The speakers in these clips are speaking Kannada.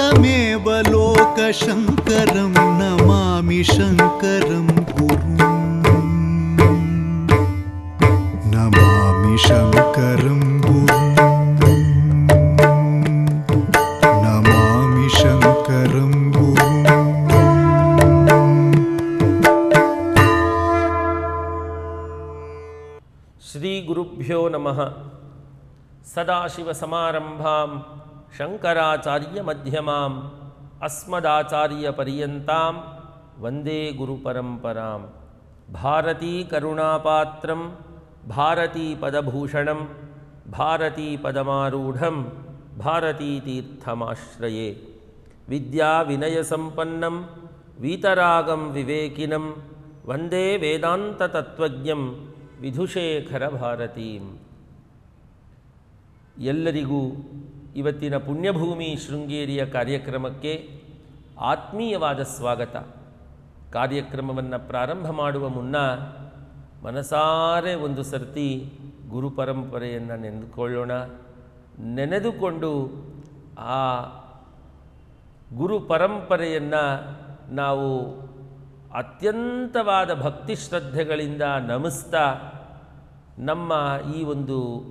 तमेव लोकशङ्करं नमामि शङ्करं नमामि शङ्करं श्रीगुरुभ्यो नमः। सदाशिवसमारम्भाम् ನಮಃ ಸದಾಶಿವಸಮಾರಂಭಾಂ ಶಂಕರಾಚಾರ್ಯ ಮಧ್ಯಮಾಂ ಅಸ್ಮದಾಚಾರ್ಯ ಪರ್ಯಂತಾಂ ವಂದೇ ಗುರುಪರಂಪರಾಂ ಭಾರತೀ ಕರುಣಾಪಾತ್ರಂ ಭಾರತೀ ಪದಭೂಷಣಂ ಭಾರತೀ ಪದಮಾರೂಢಂ ಭಾರತೀ ತೀರ್ಥಮಾಶ್ರಯೇ ವಿದ್ಯಾ ವಿನಯ ಸಂಪನ್ನಂ ವೀತರಾಗಂ ವಿವೇಕಿನಂ ವಂದೇ ವೇದಾಂತ ತತ್ವಜ್ಞಂ ವಿಧುಶೇಖರ ಭಾರತೀಂ ಎಲ್ಲರಿಗೂ ಇವತ್ತಿನ ಪುಣ್ಯಭೂಮಿ ಶೃಂಗೇರಿಯ ಕಾರ್ಯಕ್ರಮಕ್ಕೆ ಆತ್ಮೀಯವಾದ ಸ್ವಾಗತ. ಕಾರ್ಯಕ್ರಮವನ್ನು ಪ್ರಾರಂಭ ಮಾಡುವ ಮುನ್ನ ಮನಸಾರೆ ಒಂದು ಸರ್ತಿ ಗುರು ಪರಂಪರೆಯನ್ನು ನೆನೆದುಕೊಳ್ಳೋಣ. ನೆನೆದುಕೊಂಡು ಆ ಗುರು ಪರಂಪರೆಯನ್ನು ನಾವು ಅತ್ಯಂತವಾದ ಭಕ್ತಿ ಶ್ರದ್ಧೆಗಳಿಂದ ನಮಿಸ್ತಾ ನಮ್ಮ ಈ ಒಂದು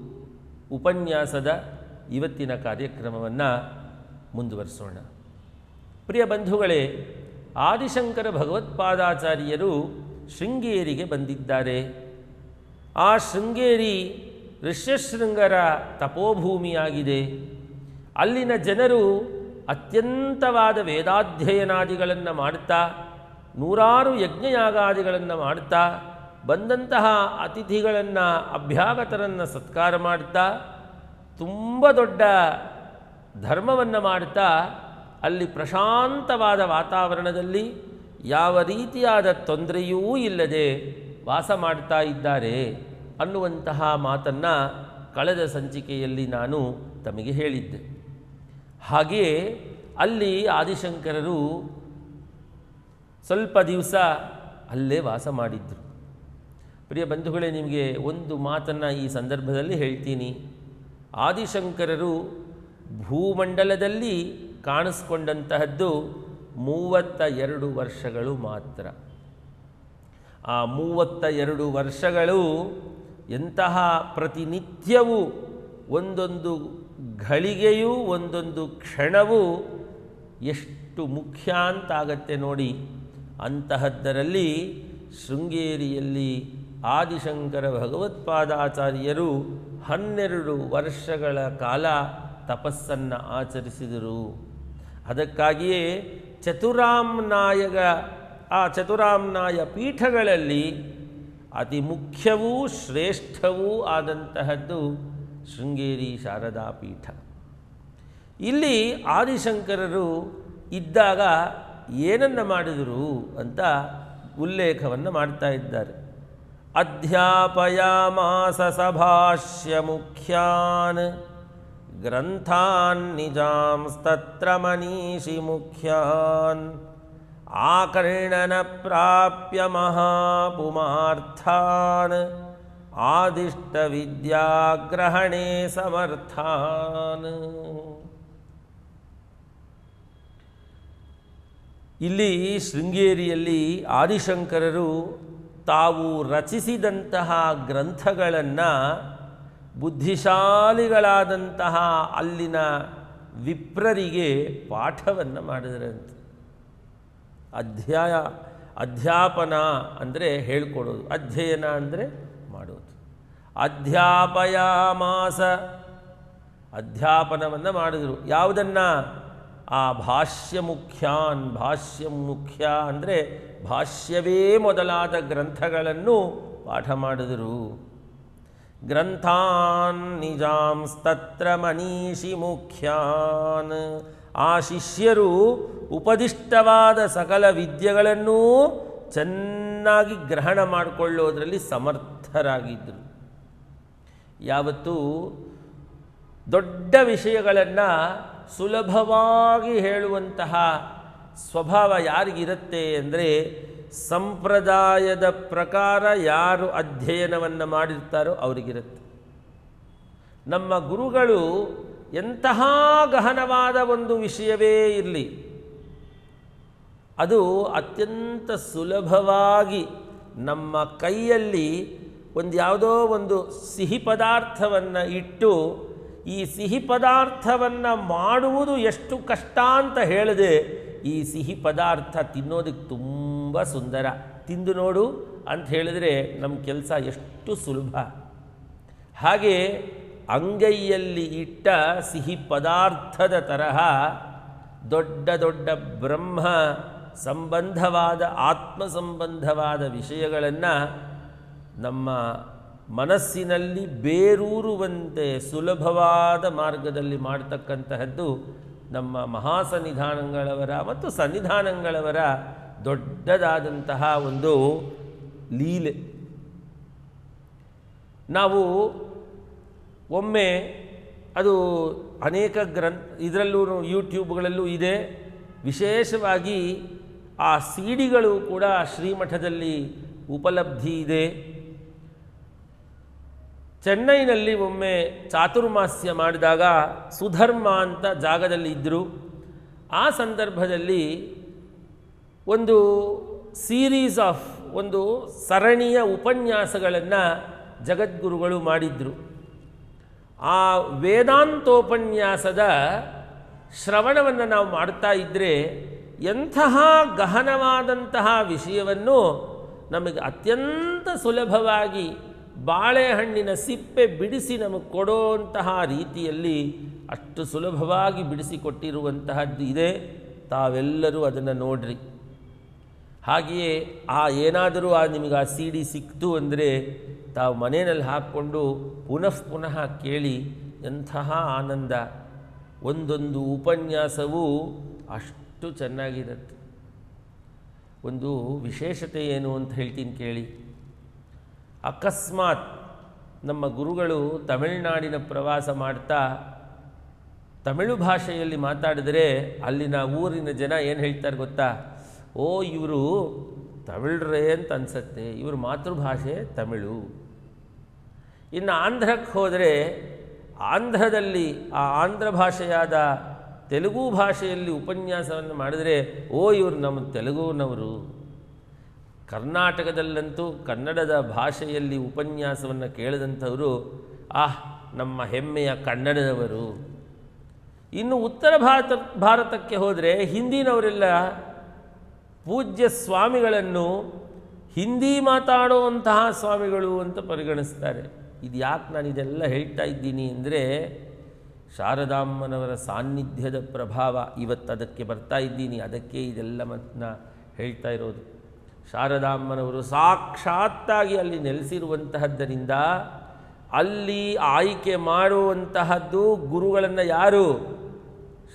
ಉಪನ್ಯಾಸದ ಇವತ್ತಿನ ಕಾರ್ಯಕ್ರಮವನ್ನು ಮುಂದುವರಿಸೋಣ. ಪ್ರಿಯ ಬಂಧುಗಳೇ, ಆದಿಶಂಕರ ಭಗವತ್ಪಾದಾಚಾರ್ಯರು ಶೃಂಗೇರಿಗೆ ಬಂದಿದ್ದಾರೆ. ಆ ಶೃಂಗೇರಿ ಋಷ್ಯಶೃಂಗರ ತಪೋಭೂಮಿಯಾಗಿದೆ. ಅಲ್ಲಿನ ಜನರು ಅತ್ಯಂತವಾದ ವೇದಾಧ್ಯಯನಾದಿಗಳನ್ನು ಮಾಡ್ತಾ, ನೂರಾರು ಯಜ್ಞಯಾಗಾದಿಗಳನ್ನು ಮಾಡ್ತಾ, ಬಂದಂತಹ ಅತಿಥಿಗಳನ್ನು, ಅಭ್ಯಾಗತರನ್ನು ಸತ್ಕಾರ ಮಾಡ್ತಾ ತುಂಬ ದೊಡ್ಡ ಧರ್ಮವನ್ನು ಮಾಡ್ತಾ ಅಲ್ಲಿ ಪ್ರಶಾಂತವಾದ ವಾತಾವರಣದಲ್ಲಿ ಯಾವ ರೀತಿಯಾದ ತೊಂದರೆಯೂ ಇಲ್ಲದೆ ವಾಸ ಮಾಡ್ತಾ ಇದ್ದಾರೆ ಅನ್ನುವಂತಹ ಮಾತನ್ನು ಕಳೆದ ಸಂಚಿಕೆಯಲ್ಲಿ ನಾನು ತಮಗೆ ಹೇಳಿದ್ದೆ. ಹಾಗೆಯೇ ಅಲ್ಲಿ ಆದಿಶಂಕರರು ಸ್ವಲ್ಪ ದಿವಸ ಅಲ್ಲೇ ವಾಸ ಮಾಡಿದ್ದರು ಪ್ರಿಯ ಬಂಧುಗಳೇ, ನಿಮಗೆ ಒಂದು ಮಾತನ್ನು ಈ ಸಂದರ್ಭದಲ್ಲಿ ಹೇಳ್ತೀನಿ. ಆದಿಶಂಕರರು ಭೂಮಂಡಲದಲ್ಲಿ ಕಾಣಿಸ್ಕೊಂಡಂತಹದ್ದು ಮೂವತ್ತ ಎರಡು ವರ್ಷಗಳು ಮಾತ್ರ. ಆ ಮೂವತ್ತ ಎರಡು ವರ್ಷಗಳು ಎಂತಹ ಪ್ರತಿನಿತ್ಯವೂ ಒಂದೊಂದು ಘಳಿಗೆಯೂ ಒಂದೊಂದು ಕ್ಷಣವೂ ಎಷ್ಟು ಮುಖ್ಯ ಅಂತಾಗತ್ತೆ ನೋಡಿ. ಅಂತಹದ್ದರಲ್ಲಿ ಶೃಂಗೇರಿಯಲ್ಲಿ ಆದಿಶಂಕರ ಭಗವತ್ಪಾದಾಚಾರ್ಯರು ಹನ್ನೆರಡು ವರ್ಷಗಳ ಕಾಲ ತಪಸ್ಸನ್ನು ಆಚರಿಸಿದರು. ಅದಕ್ಕಾಗಿಯೇ ಚತುರಾಮ್ನಾಯಗ ಆ ಚತುರಾಮ್ನಾಯ ಪೀಠಗಳಲ್ಲಿ ಅತಿ ಮುಖ್ಯವೂ ಶ್ರೇಷ್ಠವೂ ಆದಂತಹದ್ದು ಶೃಂಗೇರಿ ಶಾರದಾ ಪೀಠ. ಇಲ್ಲಿ ಆದಿಶಂಕರರು ಇದ್ದಾಗ ಏನನ್ನು ಮಾಡಿದರು ಅಂತ ಉಲ್ಲೇಖವನ್ನು ಮಾಡ್ತಾ ಇದ್ದಾರೆ. ಅಧ್ಯಾಪಯಾಮಾಸ ಸಭಾಷ್ಯ ಮುಖ್ಯಾನ್ ಗ್ರಂಥಾನ್ ನಿಜಾಂಸ್ತತ್ರ ಮನೀಷಿ ಮುಖ್ಯಾನ್ ಆಕರ್ಣನ ಪ್ರಾಪ್ಯ ಮಹಾಪುಮಾರ್ಥಾನ್ ಆದಿಷ್ಟ ವಿದ್ಯಾಗ್ರಹಣೆ ಸಮರ್ಥಾನ್ ಇಲ್ಲಿ ಶೃಂಗೇರಿಯಲ್ಲಿ ಆದಿಶಂಕರರು ತಾವು ರಚಿಸಿದಂತಹ ಗ್ರಂಥಗಳನ್ನು ಬುದ್ಧಿಶಾಲಿಗಳಾದಂತಹ ಅಲ್ಲಿನ ವಿಪ್ರರಿಗೆ ಪಾಠವನ್ನು ಮಾಡಿದರಂತೆ. ಅಧ್ಯಾಯ, ಅಧ್ಯಾಪನ ಅಂದರೆ ಹೇಳ್ಕೊಡೋದು, ಅಧ್ಯಯನ ಅಂದರೆ ಮಾಡೋದು. ಅಧ್ಯಾಪಯಾಮಾಸ ಅಧ್ಯಾಪನವನ್ನು ಮಾಡಿದರು. ಯಾವುದನ್ನು? ಆ ಭಾಷ್ಯ ಮುಖ್ಯಾನ್ ಭಾಷ್ಯ ಮುಖ್ಯ ಅಂದರೆ ಭಾಷ್ಯವೇ ಮೊದಲಾದ ಗ್ರಂಥಗಳನ್ನು ಪಾಠ ಮಾಡಿದರು. ಗ್ರಂಥಾನ್ ನಿಜಾಂಸ್ತತ್ರ ಮನೀಷಿ ಮುಖ್ಯಾನ್. ಆ ಶಿಷ್ಯರು ಉಪದಿಷ್ಟವಾದ ಸಕಲ ವಿದ್ಯೆಗಳನ್ನೂ ಚೆನ್ನಾಗಿ ಗ್ರಹಣ ಮಾಡಿಕೊಳ್ಳೋದರಲ್ಲಿ ಸಮರ್ಥರಾಗಿದ್ದರು. ಯಾವತ್ತೂ ದೊಡ್ಡ ವಿಷಯಗಳನ್ನು ಸುಲಭವಾಗಿ ಹೇಳುವಂತಹ ಸ್ವಭಾವ ಯಾರಿಗಿರುತ್ತೆ ಅಂದರೆ ಸಂಪ್ರದಾಯದ ಪ್ರಕಾರ ಯಾರು ಅಧ್ಯಯನವನ್ನು ಮಾಡಿರ್ತಾರೋ ಅವರಿಗಿರುತ್ತೆ. ನಮ್ಮ ಗುರುಗಳು ಎಂತಹ ಗಹನವಾದ ಒಂದು ವಿಷಯವೇ ಇರಲಿ, ಅದು ಅತ್ಯಂತ ಸುಲಭವಾಗಿ ನಮ್ಮ ಕೈಯಲ್ಲಿ ಒಂದು ಯಾವುದೋ ಒಂದು ಸಿಹಿ ಪದಾರ್ಥವನ್ನು ಇಟ್ಟು ಈ ಸಿಹಿ ಪದಾರ್ಥವನ್ನು ಮಾಡುವುದು ಎಷ್ಟು ಕಷ್ಟ ಅಂತ ಹೇಳಿದೆ ಈ ಸಿಹಿ ಪದಾರ್ಥ ತಿನ್ನೋದಕ್ಕೆ ತುಂಬ ಸುಂದರ. ತಿಂದು ನೋಡು ಅಂತ ಹೇಳಿದರೆ ನಮ್ಮ ಕೆಲಸ ಎಷ್ಟು ಸುಲಭ. ಹಾಗೆ ಅಂಗೈಯಲ್ಲಿ ಇಟ್ಟ ಸಿಹಿ ಪದಾರ್ಥದ ತರಹ ದೊಡ್ಡ ದೊಡ್ಡ ಬ್ರಹ್ಮ ಸಂಬಂಧವಾದ ಆತ್ಮ ಸಂಬಂಧವಾದ ವಿಷಯಗಳನ್ನು ನಮ್ಮ ಮನಸ್ಸಿನಲ್ಲಿ ಬೇರೂರುವಂತೆ ಸುಲಭವಾದ ಮಾರ್ಗದಲ್ಲಿ ಮಾಡ್ತಕ್ಕಂತಹದ್ದು ನಮ್ಮ ಮಹಾಸನ್ನಿಧಾನಗಳವರ ಮತ್ತು ಸನ್ನಿಧಾನಗಳವರ ದೊಡ್ಡದಾದಂತಹ ಒಂದು ಲೀಲೆ. ನಾವು ಒಮ್ಮೆ ಅದು ಅನೇಕ ಗ್ರಂಥ, ಇದರಲ್ಲೂ ಯೂಟ್ಯೂಬ್ಗಳಲ್ಲೂ ಇದೆ. ವಿಶೇಷವಾಗಿ ಆ ಸಿಡಿಗಳು ಕೂಡ ಶ್ರೀಮಠದಲ್ಲಿ ಉಪಲಬ್ಧಿ ಇದೆ. ಚೆನ್ನೈನಲ್ಲಿ ಒಮ್ಮೆ ಚಾತುರ್ಮಾಸ್ಯ ಮಾಡಿದಾಗ ಸುಧರ್ಮ ಅಂತ ಜಾಗದಲ್ಲಿ ಇದ್ದರು ಆ ಸಂದರ್ಭದಲ್ಲಿ ಒಂದು ಸೀರೀಸ್ ಆಫ್ ಒಂದು ಸರಣಿಯ ಉಪನ್ಯಾಸಗಳನ್ನು ಜಗದ್ಗುರುಗಳು ಮಾಡಿದ್ರು. ಆ ವೇದಾಂತೋಪನ್ಯಾಸದ ಶ್ರವಣವನ್ನು ನಾವು ಮಾಡ್ತಾ ಇದ್ದರೆ ಎಂತಹ ಗಹನವಾದಂತಹ ವಿಷಯವನ್ನು ನಮಗೆ ಅತ್ಯಂತ ಸುಲಭವಾಗಿ ಬಾಳೆಹಣ್ಣಿನ ಸಿಪ್ಪೆ ಬಿಡಿಸಿ ನಮಗೆ ಕೊಡುವಂತಹ ರೀತಿಯಲ್ಲಿ ಅಷ್ಟು ಸುಲಭವಾಗಿ ಬಿಡಿಸಿಕೊಟ್ಟಿರುವಂತಹದ್ದು ಇದೆ. ತಾವೆಲ್ಲರೂ ಅದನ್ನು ನೋಡ್ರಿ. ಹಾಗೆಯೇ ಆ ಏನಾದರೂ ಆ ನಿಮಗೆ ಆ ಸಿ ಡಿ ಸಿಕ್ತು ಅಂದರೆ ತಾವು ಮನೆಯಲ್ಲಿ ಹಾಕ್ಕೊಂಡು ಪುನಃ ಪುನಃ ಕೇಳಿ ಎಂತಹ ಆನಂದ. ಒಂದೊಂದು ಉಪನ್ಯಾಸವೂ ಅಷ್ಟು ಚೆನ್ನಾಗಿರುತ್ತೆ. ಒಂದು ವಿಶೇಷತೆ ಏನು ಅಂತ ಹೇಳ್ತೀನಿ ಕೇಳಿ. ಅಕಸ್ಮಾತ್ ನಮ್ಮ ಗುರುಗಳು ತಮಿಳುನಾಡಿನ ಪ್ರವಾಸ ಮಾಡ್ತಾ ತಮಿಳು ಭಾಷೆಯಲ್ಲಿ ಮಾತಾಡಿದರೆ ಅಲ್ಲಿನ ಊರಿನ ಜನ ಏನು ಹೇಳ್ತಾರೆ ಗೊತ್ತಾ? ಓ, ಇವರು ತಮಿಳ್ರೇ ಅಂತ ಅನ್ಸತ್ತೆ. ಇವ್ರ ಮಾತೃಭಾಷೆ ತಮಿಳು. ಇನ್ನು ಆಂಧ್ರಕ್ಕೆ ಹೋದರೆ ಆಂಧ್ರದಲ್ಲಿ, ಆ ಆಂಧ್ರ ಭಾಷೆಯಾದ ತೆಲುಗು ಭಾಷೆಯಲ್ಲಿ ಉಪನ್ಯಾಸವನ್ನು ಮಾಡಿದರೆ, ಓ, ಇವರು ನಮ್ಮ ತೆಲುಗುನವರು. ಕರ್ನಾಟಕದಲ್ಲಂತೂ ಕನ್ನಡದ ಭಾಷೆಯಲ್ಲಿ ಉಪನ್ಯಾಸವನ್ನು ಕೇಳಿದಂಥವರು, ಆಹ್, ನಮ್ಮ ಹೆಮ್ಮೆಯ ಕನ್ನಡದವರು. ಇನ್ನು ಉತ್ತರ ಭಾರತ, ಭಾರತಕ್ಕೆ ಹೋದರೆ ಹಿಂದಿನವರೆಲ್ಲ ಪೂಜ್ಯ ಸ್ವಾಮಿಗಳನ್ನು ಹಿಂದಿ ಮಾತಾಡುವಂತಹ ಸ್ವಾಮಿಗಳು ಅಂತ ಪರಿಗಣಿಸ್ತಾರೆ. ಇದು ಯಾಕೆ ನಾನು ಇದೆಲ್ಲ ಹೇಳ್ತಾ ಇದ್ದೀನಿ ಅಂದರೆ, ಶಾರದಾಮ್ಮನವರ ಸಾನ್ನಿಧ್ಯದ ಪ್ರಭಾವ ಇವತ್ತು ಅದಕ್ಕೆ ಬರ್ತಾ ಇದ್ದೀನಿ, ಅದಕ್ಕೆ ಇದೆಲ್ಲ ಮತ್ತನ್ನ ಹೇಳ್ತಾ ಇರೋದು. ಶಾರದಾಮ್ಮನವರು ಸಾಕ್ಷಾತ್ತಾಗಿ ಅಲ್ಲಿ ನೆಲೆಸಿರುವಂತಹದ್ದರಿಂದ ಅಲ್ಲಿ ಆಯ್ಕೆ ಮಾಡುವಂತಹದ್ದು ಗುರುಗಳನ್ನು ಯಾರು?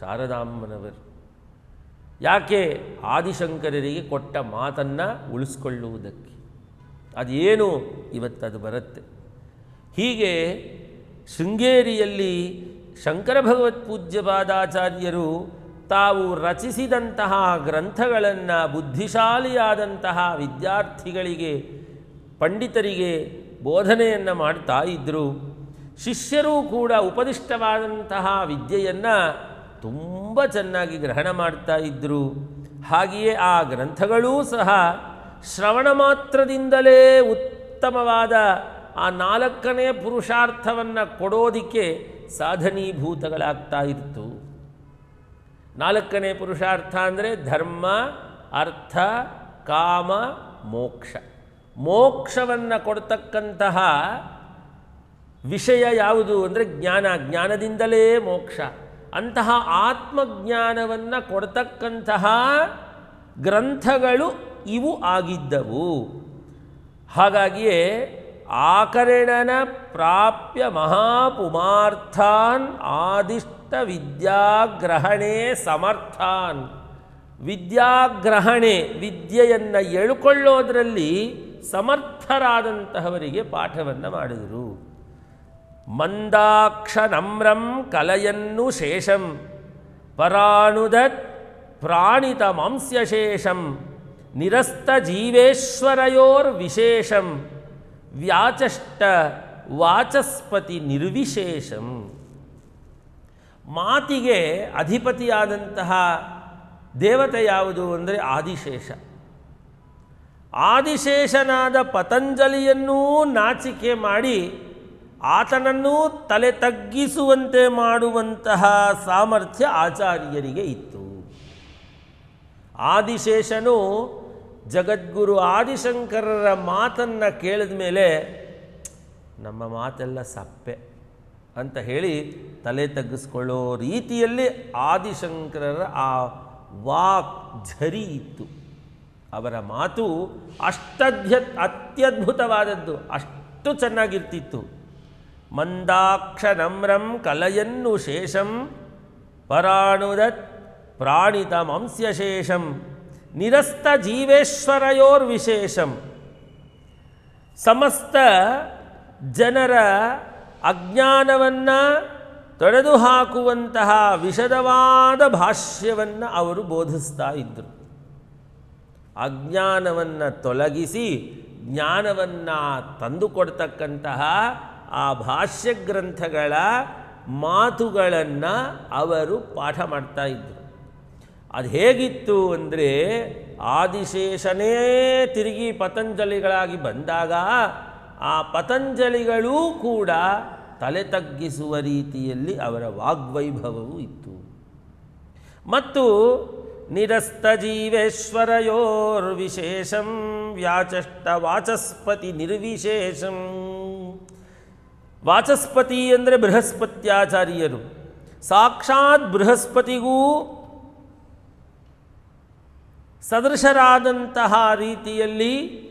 ಶಾರದಾಮ್ಮನವರು ಯಾಕೆ? ಆದಿಶಂಕರರಿಗೆ ಕೊಟ್ಟ ಮಾತನ್ನು ಉಳಿಸ್ಕೊಳ್ಳುವುದಕ್ಕೆ. ಅದೇನು? ಇವತ್ತದು ಬರುತ್ತೆ. ಹೀಗೆ ಶೃಂಗೇರಿಯಲ್ಲಿ ಶಂಕರ ಭಗವತ್ ಪೂಜ್ಯಪಾದಾಚಾರ್ಯರು ತಾವು ರಚಿಸಿದಂತಹ ಗ್ರಂಥಗಳನ್ನು ಬುದ್ಧಿಶಾಲಿಯಾದಂತಹ ವಿದ್ಯಾರ್ಥಿಗಳಿಗೆ, ಪಂಡಿತರಿಗೆ ಬೋಧನೆಯನ್ನು ಮಾಡ್ತಾ ಇದ್ದರು ಶಿಷ್ಯರೂ ಕೂಡ ಉಪದಿಷ್ಟವಾದಂತಹ ವಿದ್ಯೆಯನ್ನು ತುಂಬ ಚೆನ್ನಾಗಿ ಗ್ರಹಣ ಮಾಡ್ತಾ ಇದ್ದರು ಹಾಗೆಯೇ ಆ ಗ್ರಂಥಗಳೂ ಸಹ ಶ್ರವಣ ಮಾತ್ರದಿಂದಲೇ ಉತ್ತಮವಾದ ಆ ನಾಲ್ಕನೇ ಪುರುಷಾರ್ಥವನ್ನು ಕೊಡೋದಿಕ್ಕೆ ಸಾಧನೀಭೂತಗಳಾಗ್ತಾ ಇತ್ತು ನಾಲ್ಕನೇ ಪುರುಷಾರ್ಥ ಅಂದರೆ ಧರ್ಮ, ಅರ್ಥ, ಕಾಮ, ಮೋಕ್ಷ. ಮೋಕ್ಷವನ್ನು ಕೊಡ್ತಕ್ಕಂತಹ ವಿಷಯ ಯಾವುದು ಅಂದರೆ ಜ್ಞಾನ, ಜ್ಞಾನದಿಂದಲೇ ಮೋಕ್ಷ. ಅಂತಹ ಆತ್ಮಜ್ಞಾನವನ್ನು ಕೊಡ್ತಕ್ಕಂತಹ ಗ್ರಂಥಗಳು ಇವು ಆಗಿದ್ದವು. ಹಾಗಾಗಿಯೇ ಆಕರಣನ ಪ್ರಾಪ್ಯ ಮಹಾಪುಮಾರ್ಥಾನ್ ಆದಿಷ್ಟ ವಿದ್ಯಾಗ್ರಹಣೆ ಸಮರ್ಥಾನ್. ವಿದ್ಯಾಗ್ರಹಣೆ ವಿದ್ಯೆಯನ್ನು ಎಳ್ಕೊಳ್ಳೋದ್ರಲ್ಲಿ ಸಮರ್ಥರಾದಂತಹವರಿಗೆ ಪಾಠವನ್ನು ಮಾಡಿದರು. ಮಂದಾಕ್ಷ ನಮ್ರಂ ಕಲೆಯನ್ನು ಶೇಷಂ ಪರಾನುದತ್ ಪ್ರಾಣಿತ ಮಾಂಸ್ಯಶೇಷಂ ನಿರಸ್ತ ಜೀವೇಶ್ವರಯೋರ್ ವಿಶೇಷಂ, ವ್ಯಾಚಷ್ಟ ವಾಚಸ್ಪತಿ ನಿರ್ವಿಶೇಷಂ. ಮಾತಿಗೆ ಅಧಿಪತಿಯಾದಂತಹ ದೇವತೆ ಯಾವುದು ಅಂದರೆ ಆದಿಶೇಷ. ಆದಿಶೇಷನಾದ ಪತಂಜಲಿಯನ್ನೂ ನಾಚಿಕೆ ಮಾಡಿ ಆತನನ್ನೂ ತಲೆ ತಗ್ಗಿಸುವಂತೆ ಮಾಡುವಂತಹ ಸಾಮರ್ಥ್ಯ ಆಚಾರ್ಯರಿಗೆ ಇತ್ತು. ಆದಿಶೇಷನು ಜಗದ್ಗುರು ಆದಿಶಂಕರರ ಮಾತನ್ನು ಕೇಳಿದ ಮೇಲೆ ನಮ್ಮ ಮಾತೆಲ್ಲ ಸಪ್ಪೆ. ಅಂತ ಹೇಳಿ ತಲೆ ತಗ್ಗಿಸ್ಕೊಳ್ಳೋ ರೀತಿಯಲ್ಲಿ ಆದಿಶಂಕರರ ಆ ವಾಕ್ ಝರಿ ಇತ್ತು. ಅವರ ಮಾತು ಅಷ್ಟಧ್ಯ ಅತ್ಯದ್ಭುತವಾದದ್ದು, ಅಷ್ಟು ಚೆನ್ನಾಗಿರ್ತಿತ್ತು. ಮಂದಾಕ್ಷ ನಮ್ರಂ ಕಲಯನ್ನು ಶೇಷಂ, ಪರಾಣುದತ್ ಪ್ರಾಣಿತ ಮಂಸ್ಯಶೇಷಂ ನಿರಸ್ತ ಜೀವೇಶ್ವರಯೋರ್ವಿಶೇಷಂ. ಸಮಸ್ತ ಜನರ ಅಜ್ಞಾನವನ್ನು ತೊಡೆದು ಹಾಕುವಂತಹ ವಿಶದವಾದ ಭಾಷ್ಯವನ್ನು ಅವರು ಬೋಧಿಸ್ತಾ ಇದ್ದರು ಅಜ್ಞಾನವನ್ನು ತೊಲಗಿಸಿ ಜ್ಞಾನವನ್ನು ತಂದುಕೊಡ್ತಕ್ಕಂತಹ ಆ ಭಾಷ್ಯ ಗ್ರಂಥಗಳ ಮಾತುಗಳನ್ನು ಅವರು ಪಾಠ ಮಾಡ್ತಾ ಇದ್ದರು ಅದು ಹೇಗಿತ್ತು ಅಂದರೆ ಆದಿಶೇಷನೇ ತಿರುಗಿ ಪತಂಜಲಿಗಳಾಗಿ ಬಂದಾಗ ಆ ಪತಂಜಲಿಗಳೂ ಕೂಡ ತಲೆ ತಗ್ಗಿಸುವ ರೀತಿಯಲ್ಲಿ ಅವರ ವಾಗ್ವೈಭವವೂ ಇತ್ತು. ಮತ್ತು ನಿರಸ್ತ ಜೀವೇಶ್ವರಯೋರ್ವಿಶೇಷಂ ವ್ಯಾಚಷ್ಟ ವಾಚಸ್ಪತಿ ನಿರ್ವಿಶೇಷಂ. ವಾಚಸ್ಪತಿ ಅಂದರೆ ಬೃಹಸ್ಪತ್ಯಾಚಾರ್ಯರು. ಸಾಕ್ಷಾತ್ ಬೃಹಸ್ಪತಿಗೂ ಸದೃಶರಾದಂತಹ ರೀತಿಯಲ್ಲಿ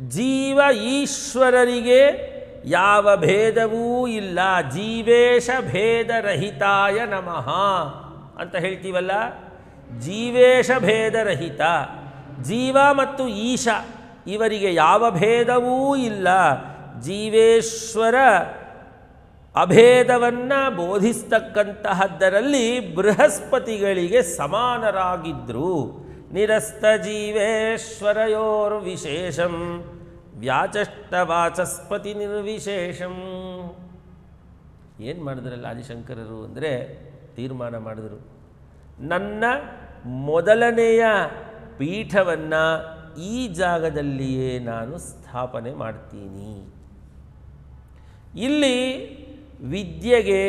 ಜೀವ ಈಶ್ವರರಿಗೆ ಯಾವ ಭೇದವೂ ಇಲ್ಲ. ಜೀವೇಶ ಭೇದರಹಿತಾಯ ನಮಃ. ಅಂತ ಹೇಳ್ತೀವಲ್ಲ? ಜೀವೇಶ ಭೇದರಹಿತ ಜೀವ ಮತ್ತು ಈಶ ಇವರಿಗೆ ಯಾವ ಭೇದವೂ ಇಲ್ಲ. ಜೀವೇಶ್ವರ ಅಭೇದವನ್ನು ಬೋಧಿಸ್ತಕ್ಕಂತಹದ್ದರಲ್ಲಿ ಬೃಹಸ್ಪತಿಗಳಿಗೆ ಸಮಾನರಾಗಿದ್ದರು ನಿರಸ್ತ ಜೀವೇಶ್ವರಯೋರ್ ವಿಶೇಷಂ ವ್ಯಾಚಷ್ಟ ವಾಚಸ್ಪತಿ ನಿರ್ವಿಶೇಷಂ ಏನು ಮಾಡಿದ್ರಲ್ಲ ಆದಿಶಂಕರರು ಅಂದರೆ ತೀರ್ಮಾನ ಮಾಡಿದರು. ನನ್ನ ಮೊದಲನೆಯ ಪೀಠವನ್ನು ಈ ಜಾಗದಲ್ಲಿಯೇ ನಾನು ಸ್ಥಾಪನೆ ಮಾಡ್ತೀನಿ. ಇಲ್ಲಿ ವಿದ್ಯೆಗೆ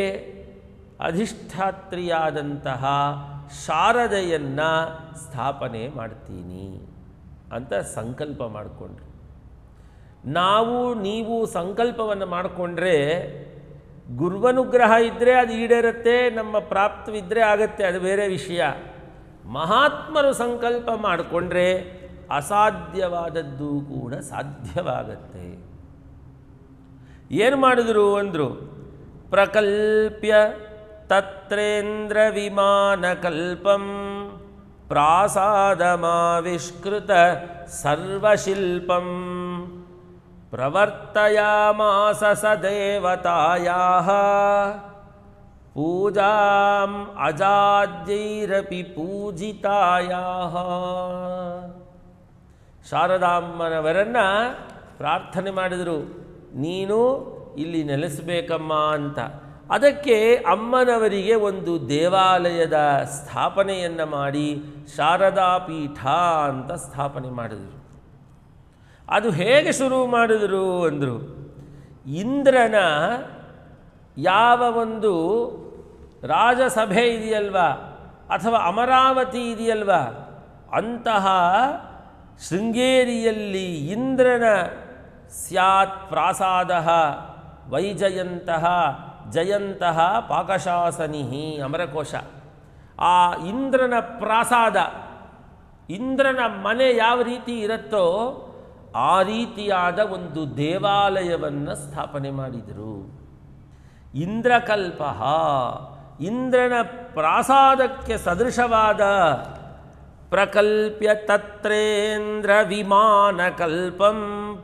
ಅಧಿಷ್ಠಾತ್ರಿಯಾದಂತಹ ಶಾರದೆಯನ್ನು ಸ್ಥಾಪನೆ ಮಾಡ್ತೀನಿ ಅಂತ ಸಂಕಲ್ಪ ಮಾಡಿಕೊಂಡ್ರು. ನಾವು ನೀವು ಸಂಕಲ್ಪವನ್ನು ಮಾಡಿಕೊಂಡ್ರೆ ಗುರುವನುಗ್ರಹ ಇದ್ದರೆ ಅದು ಈಡೇರುತ್ತೆ, ನಮ್ಮ ಪ್ರಾಪ್ತವಿದ್ದರೆ ಆಗತ್ತೆ, ಅದು ಬೇರೆ ವಿಷಯ. ಮಹಾತ್ಮರು ಸಂಕಲ್ಪ ಮಾಡಿಕೊಂಡ್ರೆ ಅಸಾಧ್ಯವಾದದ್ದು ಕೂಡ ಸಾಧ್ಯವಾಗತ್ತೆ. ಏನು ಮಾಡಿದ್ರು ಅಂದರು, ಪ್ರಕಲ್ಪ್ಯ ತತ್ರೇಂದ್ರ ವಿಮಾನಕಲ್ಪಂ ಪ್ರಾಸಾದಮಾವಿಷ್ಕೃತ ಸರ್ವಶಿಲ್ಪಂ. ಪ್ರವರ್ತಯಾಮಾಸ ಸ ದೇವತಾಯಾः ಪೂಜಾಂ ಅಜಾದ್ಯೈರಪಿ ಪೂಜಿತಾಯಾಃ ಶಾರದಾಮ್ಮನವರನ್ನು ಪ್ರಾರ್ಥನೆ ಮಾಡಿದರು, ನೀನು ಇಲ್ಲಿ ನೆಲೆಸಬೇಕಮ್ಮ ಅಂತ. ಅದಕ್ಕೆ ಅಮ್ಮನವರಿಗೆ ಒಂದು ದೇವಾಲಯದ ಸ್ಥಾಪನೆಯನ್ನು ಮಾಡಿ ಶಾರದಾ ಪೀಠ ಅಂತ ಸ್ಥಾಪನೆ ಮಾಡಿದರು. ಅದು ಹೇಗೆ ಶುರು ಮಾಡಿದರು ಅಂದರು, ಇಂದ್ರನ ಯಾವ ಒಂದು ರಾಜಸಭೆ ಇದೆಯಲ್ವಾ ಅಥವಾ ಅಮರಾವತಿ ಇದೆಯಲ್ವಾ, ಅಂತಹ ಶೃಂಗೇರಿಯಲ್ಲಿ ಇಂದ್ರನ ಸ್ಯಾತ್ ಪ್ರಾಸಾದ ವೈಜಯಂತಹ ಜಯಂತಹ ಪಾಕಶಾಸನಿಹಿ ಅಮರಕೋಶ. ಆ ಇಂದ್ರನ ಪ್ರಾಸಾದ, ಇಂದ್ರನ ಮನೆ ಯಾವ ರೀತಿ ಇರುತ್ತೋ ಆ ರೀತಿಯಾದ ಒಂದು ದೇವಾಲಯವನ್ನು ಸ್ಥಾಪನೆ ಮಾಡಿದರು. ಇಂದ್ರಕಲ್ಪ ಇಂದ್ರನ ಪ್ರಾಸಾದಕ್ಕೆ ಸದೃಶವಾದ ಪ್ರಕಲ್ಪ್ಯ ತತ್ರೇಂದ್ರ ವಿಮಾನಕಲ್ಪಂ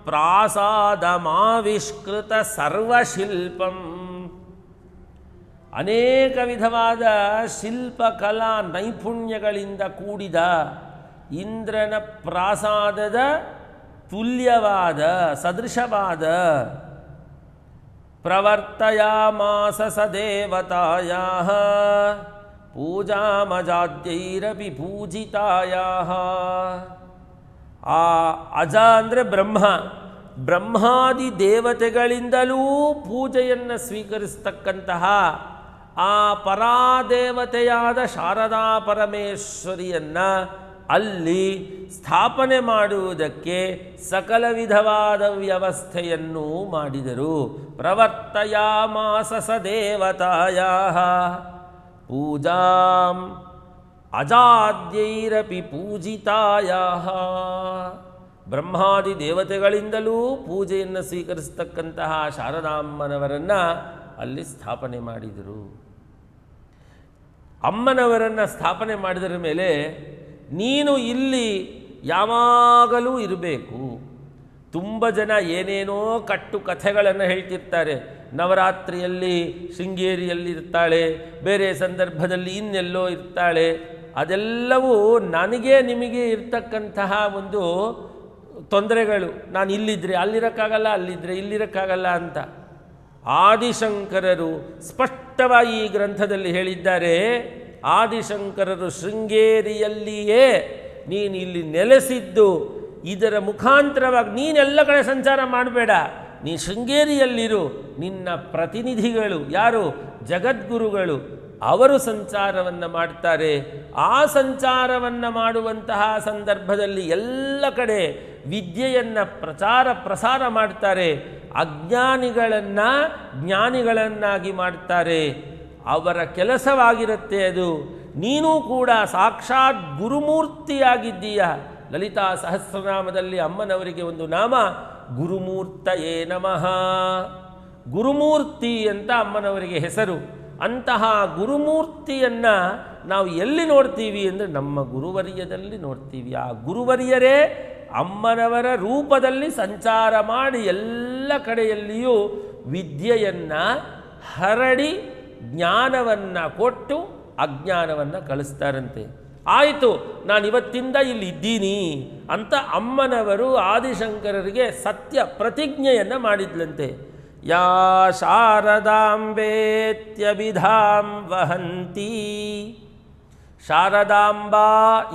ಪ್ರಾಸಾದಮಾವಿಷ್ಕೃತ ಸರ್ವಶಿಲ್ಪಂ. ಅನೇಕ ವಿಧವಾದ ಶಿಲ್ಪಕಲಾ ನೈಪುಣ್ಯಗಳಿಂದ ಕೂಡಿದ ಇಂದ್ರನ ಪ್ರಾಸಾದದ ತುಲ್ಯವಾದ, ಸದೃಶವಾದ ಪ್ರವರ್ತಯಾಮಾಸ ಸ ದೇವತಾಯಾ ಪೂಜಾಮಜಾದ್ಯೈರಪಿ ಪೂಜಿತಾಯ ಆ ಅಜ ಅಂದರೆ ಬ್ರಹ್ಮ. ಬ್ರಹ್ಮಾದಿ ದೇವತೆಗಳಿಂದಲೂ ಪೂಜೆಯನ್ನು ಸ್ವೀಕರಿಸ್ತಕ್ಕಂತಹ ಆ ಪರಾದೇವತೆಯಾದ ಶಾರದಾ ಪರಮೇಶ್ವರಿಯನ್ನು ಅಲ್ಲಿ ಸ್ಥಾಪನೆ ಮಾಡುವುದಕ್ಕೆ ಸಕಲ ವಿಧವಾದ ವ್ಯವಸ್ಥೆಯನ್ನು ಮಾಡಿದರು. ಪ್ರವರ್ತಯಾ ಮಾಸಸ ದೇವತಾಯ ಪೂಜಾಂ ಅಜಾದ್ಯೈರಪಿ ಪೂಜಿತಾಯ ಬ್ರಹ್ಮಾದಿ ದೇವತೆಗಳಿಂದಲೂ ಪೂಜೆಯನ್ನು ಸ್ವೀಕರಿಸತಕ್ಕಂತಹ ಶಾರದಾಮ್ಮನವರನ್ನು ಅಲ್ಲಿ ಸ್ಥಾಪನೆ ಮಾಡಿದರು. ಅಮ್ಮನವರನ್ನು ಸ್ಥಾಪನೆ ಮಾಡಿದರ ಮೇಲೆ ನೀನು ಇಲ್ಲಿ ಯಾವಾಗಲೂ ಇರಬೇಕು. ತುಂಬ ಜನ ಏನೇನೋ ಕಟ್ಟು ಕಥೆಗಳನ್ನು ಹೇಳ್ತಿರ್ತಾರೆ. ನವರಾತ್ರಿಯಲ್ಲಿ ಶೃಂಗೇರಿಯಲ್ಲಿ ಇರ್ತಾಳೆ, ಬೇರೆ ಸಂದರ್ಭದಲ್ಲಿ ಇನ್ನೆಲ್ಲೋ ಇರ್ತಾಳೆ. ಅದೆಲ್ಲವೂ ನನಗೆ ನಿಮಗೆ ಇರ್ತಕ್ಕಂತಹ ಒಂದು ತೊಂದರೆಗಳು. ನಾನು ಇಲ್ಲಿದ್ದರೆ ಅಲ್ಲಿರೋಕ್ಕಾಗಲ್ಲ ಅಲ್ಲಿದ್ದರೆ ಇಲ್ಲಿರೋಕ್ಕಾಗಲ್ಲ ಅಂತ. ಆದಿಶಂಕರರು ಸ್ಪಷ್ಟವಾಗಿ ಈ ಗ್ರಂಥದಲ್ಲಿ ಹೇಳಿದ್ದಾರೆ, ಆದಿಶಂಕರರು ಶೃಂಗೇರಿಯಲ್ಲಿಯೇ ನೀನು ಇಲ್ಲಿ ನೆಲೆಸಿದ್ದು, ಇದರ ಮುಖಾಂತರವಾಗಿ ನೀನೆಲ್ಲ ಕಡೆ ಸಂಚಾರ ಮಾಡಬೇಡ. ನೀ ಶೃಂಗೇರಿಯಲ್ಲಿರು. ನಿನ್ನ ಪ್ರತಿನಿಧಿಗಳು ಯಾರು? ಜಗದ್ಗುರುಗಳು. ಅವರು ಸಂಚಾರವನ್ನು ಮಾಡ್ತಾರೆ. ಆ ಸಂಚಾರವನ್ನು ಮಾಡುವಂತಹ ಸಂದರ್ಭದಲ್ಲಿ ಎಲ್ಲ ಕಡೆ ವಿದ್ಯೆಯನ್ನು ಪ್ರಚಾರ ಪ್ರಸಾರ ಮಾಡ್ತಾರೆ. ಅಜ್ಞಾನಿಗಳನ್ನು ಜ್ಞಾನಿಗಳನ್ನಾಗಿ ಮಾಡ್ತಾರೆ. ಅವರ ಕೆಲಸವಾಗಿರುತ್ತೆ ಅದು. ನೀನೂ ಕೂಡ ಸಾಕ್ಷಾತ್ ಗುರುಮೂರ್ತಿಯಾಗಿದ್ದೀಯ. ಲಲಿತಾ ಸಹಸ್ರನಾಮದಲ್ಲಿ ಅಮ್ಮನವರಿಗೆ ಒಂದು ನಾಮ, ಗುರುಮೂರ್ತಯೇ ನಮಃ. ಗುರುಮೂರ್ತಿ ಅಂತ ಅಮ್ಮನವರಿಗೆ ಹೆಸರು. ಅಂತಹ ಗುರುಮೂರ್ತಿಯನ್ನು ನಾವು ಎಲ್ಲಿ ನೋಡ್ತೀವಿ ಅಂದರೆ ನಮ್ಮ ಗುರುವರ್ಯದಲ್ಲಿ ನೋಡ್ತೀವಿ. ಆ ಗುರುವರ್ಯರೇ ಅಮ್ಮನವರ ರೂಪದಲ್ಲಿ ಸಂಚಾರ ಮಾಡಿ ಎಲ್ಲ ಕಡೆಯಲ್ಲಿಯೂ ವಿದ್ಯೆಯನ್ನು ಹರಡಿ ಜ್ಞಾನವನ್ನು ಕೊಟ್ಟು ಅಜ್ಞಾನವನ್ನು ಕಳಿಸ್ತಾರಂತೆ. ಆಯಿತು, ನಾನು ಇವತ್ತಿಂದ ಇಲ್ಲಿ ಇದ್ದೀನಿ ಅಂತ ಅಮ್ಮನವರು ಆದಿಶಂಕರರಿಗೆ ಸತ್ಯ ಪ್ರತಿಜ್ಞೆಯನ್ನು ಮಾಡಿದ್ಲಂತೆ. ಯಾ ಶಾರದಾಂಬೇತ್ಯಭಿಧಾಂ ವಹಂತಿ ಶಾರದಾಂಬಾ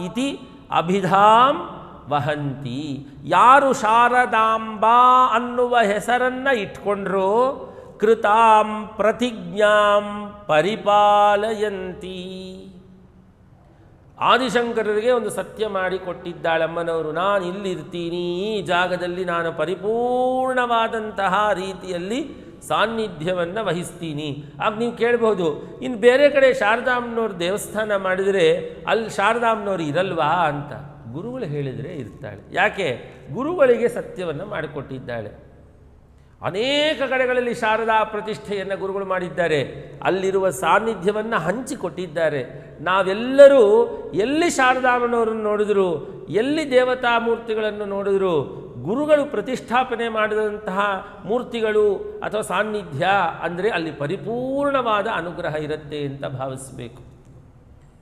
ಇತಿ ಅಭಿಧಾಂ ವಹಂತಿ ಯಾರು ಶಾರದಾಂಬಾ ಅನ್ನುವ ಹೆಸರನ್ನು ಇಟ್ಕೊಂಡ್ರು ಕೃತಾಂ ಪ್ರತಿಜ್ಞಾಂ ಪರಿಪಾಲಯಂತಿ ಆದಿಶಂಕರರಿಗೆ ಒಂದು ಸತ್ಯ ಮಾಡಿ ಕೊಟ್ಟಿದ್ದಾಳೆ ಅಮ್ಮನವರು ನಾನು ಇಲ್ಲಿರ್ತೀನಿ, ಈ ಜಾಗದಲ್ಲಿ ನಾನು ಪರಿಪೂರ್ಣವಾದಂತಹ ರೀತಿಯಲ್ಲಿ ಸಾನ್ನಿಧ್ಯವನ್ನು ವಹಿಸ್ತೀನಿ. ಆಗ ನೀವು ಕೇಳಬಹುದು ಇನ್ನು ಬೇರೆ ಕಡೆ ಶಾರದಾಮ್ನವ್ರು ದೇವಸ್ಥಾನ ಮಾಡಿದರೆ ಅಲ್ಲಿ ಶಾರದಾಮ್ನವ್ರು ಇರಲ್ವಾ ಅಂತ. ಗುರುಗಳು ಹೇಳಿದರೆ ಇರ್ತಾಳೆ. ಯಾಕೆ? ಗುರುಗಳಿಗೆ ಸತ್ಯವನ್ನು ಮಾಡಿಕೊಟ್ಟಿದ್ದಾಳೆ. ಅನೇಕ ಕಡೆಗಳಲ್ಲಿ ಶಾರದಾ ಪ್ರತಿಷ್ಠೆಯನ್ನು ಗುರುಗಳು ಮಾಡಿದ್ದಾರೆ. ಅಲ್ಲಿರುವ ಸಾನ್ನಿಧ್ಯವನ್ನು ಹಂಚಿಕೊಟ್ಟಿದ್ದಾರೆ. ನಾವೆಲ್ಲರೂ ಎಲ್ಲಿ ಶಾರದಾಮನವರನ್ನು ನೋಡಿದ್ರು, ಎಲ್ಲಿ ದೇವತಾ ಮೂರ್ತಿಗಳನ್ನು ನೋಡಿದ್ರು, ಗುರುಗಳು ಪ್ರತಿಷ್ಠಾಪನೆ ಮಾಡಿದಂತಹ ಮೂರ್ತಿಗಳು ಅಥವಾ ಸಾನ್ನಿಧ್ಯ ಅಂದರೆ ಅಲ್ಲಿ ಪರಿಪೂರ್ಣವಾದ ಅನುಗ್ರಹ ಇರುತ್ತೆ ಅಂತ ಭಾವಿಸಬೇಕು.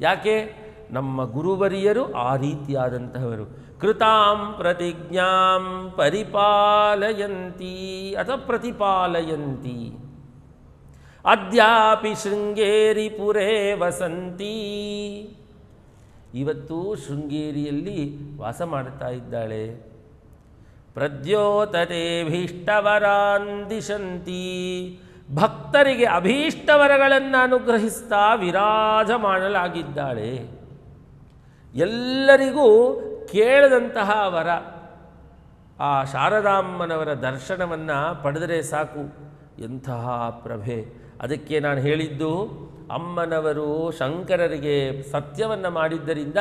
ಯಾಕೆ? ನಮ್ಮ ಗುರುವರಿಯರು ಆ ರೀತಿಯಾದಂತಹವರು. ಕೃತಾಂ ಪ್ರತಿಜ್ಞಾಂ ಪರಿಪಾಲಯಂತಿ ಅಥ ಪ್ರತಿಪಾಲಯಂತಿ. ಅದ್ಯಾಪಿ ಶೃಂಗೇರಿ ಪುರೇ ವಸಂತಿ. ಇವತ್ತು ಶೃಂಗೇರಿಯಲ್ಲಿ ವಾಸ ಮಾಡ್ತಾ ಇದ್ದಾಳೆ. ಪ್ರದ್ಯೋತತೆಭೀಷ್ಟವರಾನ್ ದಿಶಂತಿ. ಭಕ್ತರಿಗೆ ಅಭೀಷ್ಟವರಗಳನ್ನು ಅನುಗ್ರಹಿಸ್ತಾ ವಿರಾಜಮಾನಲಾಗಿದ್ದಾಳೆ ಎಲ್ಲರಿಗೂ ಕೇಳದಂತಹ ವರ. ಆ ಶಾರದಾಮ್ಮನವರ ದರ್ಶನವನ್ನು ಪಡೆದರೆ ಸಾಕು. ಎಂತಹ ಪ್ರಭೆ. ಅದಕ್ಕೆ ನಾನು ಹೇಳಿದ್ದು, ಅಮ್ಮನವರು ಶಂಕರರಿಗೆ ಸತ್ಯವನ್ನು ಮಾಡಿದ್ದರಿಂದ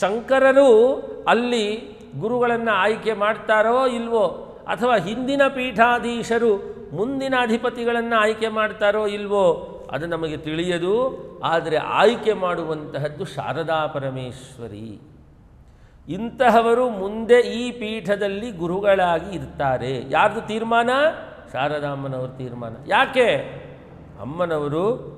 ಶಂಕರರು ಅಲ್ಲಿ ಗುರುಗಳನ್ನು ಆಯ್ಕೆ ಮಾಡ್ತಾರೋ ಇಲ್ವೋ, ಅಥವಾ ಹಿಂದಿನ ಪೀಠಾಧೀಶರು ಮುಂದಿನ ಅಧಿಪತಿಗಳನ್ನು ಆಯ್ಕೆ ಮಾಡ್ತಾರೋ ಇಲ್ವೋ, ಅದು ನಮಗೆ ತಿಳಿಯದು. ಆದರೆ ಆಯ್ಕೆ ಮಾಡುವಂತಹದ್ದು ಶಾರದಾ ಪರಮೇಶ್ವರಿ. ಇಂತಹವರು ಮುಂದೆ ಈ ಪೀಠದಲ್ಲಿ ಗುರುಗಳಾಗಿ ಇರ್ತಾರೆ. ಯಾರ್ದು ತೀರ್ಮಾನ? ಶಾರದಾಮ್ಮನವ್ರ ತೀರ್ಮಾನ. ಯಾಕೆ? ಅಮ್ಮನವರು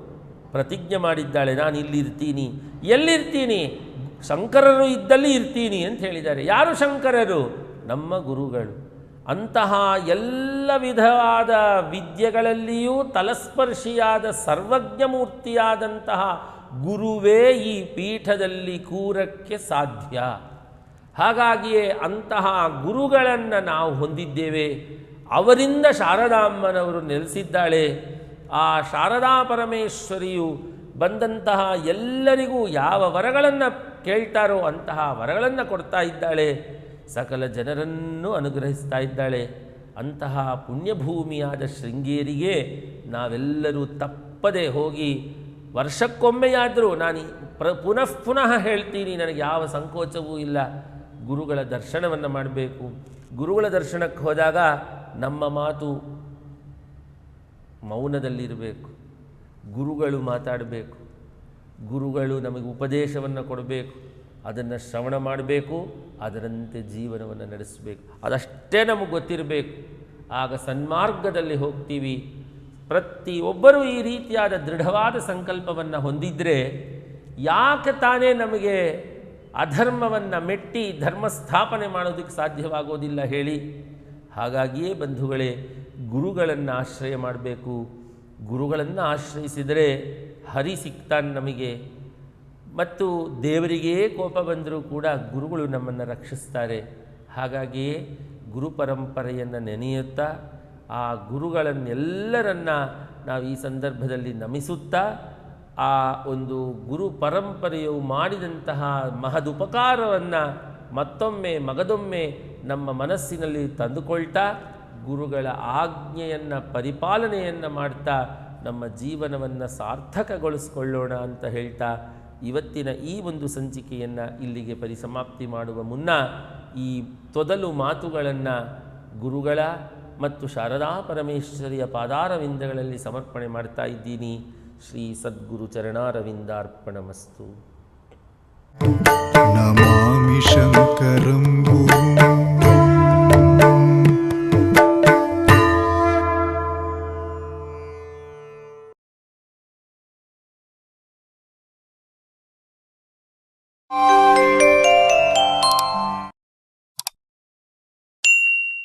ಪ್ರತಿಜ್ಞೆ ಮಾಡಿದ್ದಾಳೆ, ನಾನು ಇಲ್ಲಿರ್ತೀನಿ. ಎಲ್ಲಿರ್ತೀನಿ? ಶಂಕರರು ಇದ್ದಲ್ಲಿ ಇರ್ತೀನಿ ಅಂತ ಹೇಳಿದ್ದಾರೆ. ಯಾರು ಶಂಕರರು? ನಮ್ಮ ಗುರುಗಳು. ಅಂತಹ ಎಲ್ಲ ವಿಧವಾದ ವಿದ್ಯೆಗಳಲ್ಲಿಯೂ ತಲಸ್ಪರ್ಶಿಯಾದ ಸರ್ವಜ್ಞಮೂರ್ತಿಯಾದಂತಹ ಗುರುವೇ ಈ ಪೀಠದಲ್ಲಿ ಕೂರಕ್ಕೆ ಸಾಧ್ಯ. ಹಾಗಾಗಿಯೇ ಅಂತಹ ಗುರುಗಳನ್ನು ನಾವು ಹೊಂದಿದ್ದೇವೆ. ಅವರಿಂದ ಶಾರದಾಮ್ಮನವರು ನೆಲೆಸಿದ್ದಾಳೆ. ಆ ಶಾರದಾ ಪರಮೇಶ್ವರಿಯು ಬಂದಂತಹ ಎಲ್ಲರಿಗೂ ಯಾವ ವರಗಳನ್ನು ಕೇಳ್ತಾರೋ ಅಂತಹ ವರಗಳನ್ನು ಕೊಡ್ತಾ ಇದ್ದಾಳೆ. ಸಕಲ ಜನರನ್ನು ಅನುಗ್ರಹಿಸ್ತಾ ಇದ್ದಾಳೆ. ಅಂತಹ ಪುಣ್ಯಭೂಮಿಯಾದ ಶೃಂಗೇರಿಗೆ ನಾವೆಲ್ಲರೂ ತಪ್ಪದೆ ಹೋಗಿ ವರ್ಷಕ್ಕೊಮ್ಮೆಯಾದರೂ ನಾನು ಪ್ರ, ಪುನಃ ಪುನಃ ಹೇಳ್ತೀನಿ, ನನಗೆ ಯಾವ ಸಂಕೋಚವೂ ಇಲ್ಲ. ಗುರುಗಳ ದರ್ಶನವನ್ನು ಮಾಡಬೇಕು. ಗುರುಗಳ ದರ್ಶನಕ್ಕೆ ಹೋದಾಗ ನಮ್ಮ ಮಾತು ಮೌನದಲ್ಲಿರಬೇಕು. ಗುರುಗಳು ಮಾತಾಡಬೇಕು. ಗುರುಗಳು ನಮಗೆ ಉಪದೇಶವನ್ನು ಕೊಡಬೇಕು. ಅದನ್ನು ಶ್ರವಣ ಮಾಡಬೇಕು. ಅದರಂತೆ ಜೀವನವನ್ನು ನಡೆಸಬೇಕು. ಅದಷ್ಟೇ ನಮಗೆ ಗೊತ್ತಿರಬೇಕು. ಆಗ ಸನ್ಮಾರ್ಗದಲ್ಲಿ ಹೋಗ್ತೀವಿ. ಪ್ರತಿಯೊಬ್ಬರೂ ಈ ರೀತಿಯಾದ ದೃಢವಾದ ಸಂಕಲ್ಪವನ್ನು ಹೊಂದಿದ್ದರೆ ಯಾಕೆ ತಾನೇ ನಮಗೆ ಅಧರ್ಮವನ್ನು ಮೆಟ್ಟಿ ಧರ್ಮ ಸ್ಥಾಪನೆ ಮಾಡೋದಕ್ಕೆ ಸಾಧ್ಯವಾಗೋದಿಲ್ಲ ಹೇಳಿ. ಹಾಗಾಗಿಯೇ ಬಂಧುಗಳೇ, ಗುರುಗಳನ್ನು ಆಶ್ರಯ ಮಾಡಬೇಕು. ಗುರುಗಳನ್ನು ಆಶ್ರಯಿಸಿದರೆ ಹರಿ ಸಿಗ್ತಾನೆ ನಮಗೆ. ಮತ್ತು ದೇವರಿಗೇ ಕೋಪ ಬಂದರೂ ಕೂಡ ಗುರುಗಳು ನಮ್ಮನ್ನು ರಕ್ಷಿಸ್ತಾರೆ. ಹಾಗಾಗಿಯೇ ಗುರು ಪರಂಪರೆಯನ್ನು ನೆನೆಯುತ್ತಾ, ಆ ಗುರುಗಳನ್ನೆಲ್ಲರನ್ನು ನಾವು ಈ ಸಂದರ್ಭದಲ್ಲಿ ನಮಿಸುತ್ತಾ ಆ ಒಂದು ಗುರು ಪರಂಪರೆಯು ಮಾಡಿದಂತಹ ಮಹದುಪಕಾರವನ್ನು ಮತ್ತೊಮ್ಮೆ ಮಗದೊಮ್ಮೆ ನಮ್ಮ ಮನಸ್ಸಿನಲ್ಲಿ ತಂದುಕೊಳ್ತಾ ಗುರುಗಳ ಆಜ್ಞೆಯನ್ನು ಪರಿಪಾಲನೆಯನ್ನು ಮಾಡ್ತಾ ನಮ್ಮ ಜೀವನವನ್ನು ಸಾರ್ಥಕಗೊಳಿಸ್ಕೊಳ್ಳೋಣ ಅಂತ ಹೇಳ್ತಾ ಇವತ್ತಿನ ಈ ಒಂದು ಸಂಚಿಕೆಯನ್ನು ಇಲ್ಲಿಗೆ ಪರಿಸಮಾಪ್ತಿ ಮಾಡುವ ಮುನ್ನ ಈ ತೊದಲು ಮಾತುಗಳನ್ನು ಗುರುಗಳ ಮತ್ತು ಶಾರದಾ ಪರಮೇಶ್ವರಿಯ ಪಾದಾರವಿಂದಗಳಲ್ಲಿ ಸಮರ್ಪಣೆ ಮಾಡ್ತಾ ಇದ್ದೀನಿ. ಶ್ರೀ ಸದ್ಗುರು ಚರಣಾರವಿಂದಾರ್ಪಣಮಸ್ತು. ನಮಾಮಿ ಶಂಕರಂಭೂ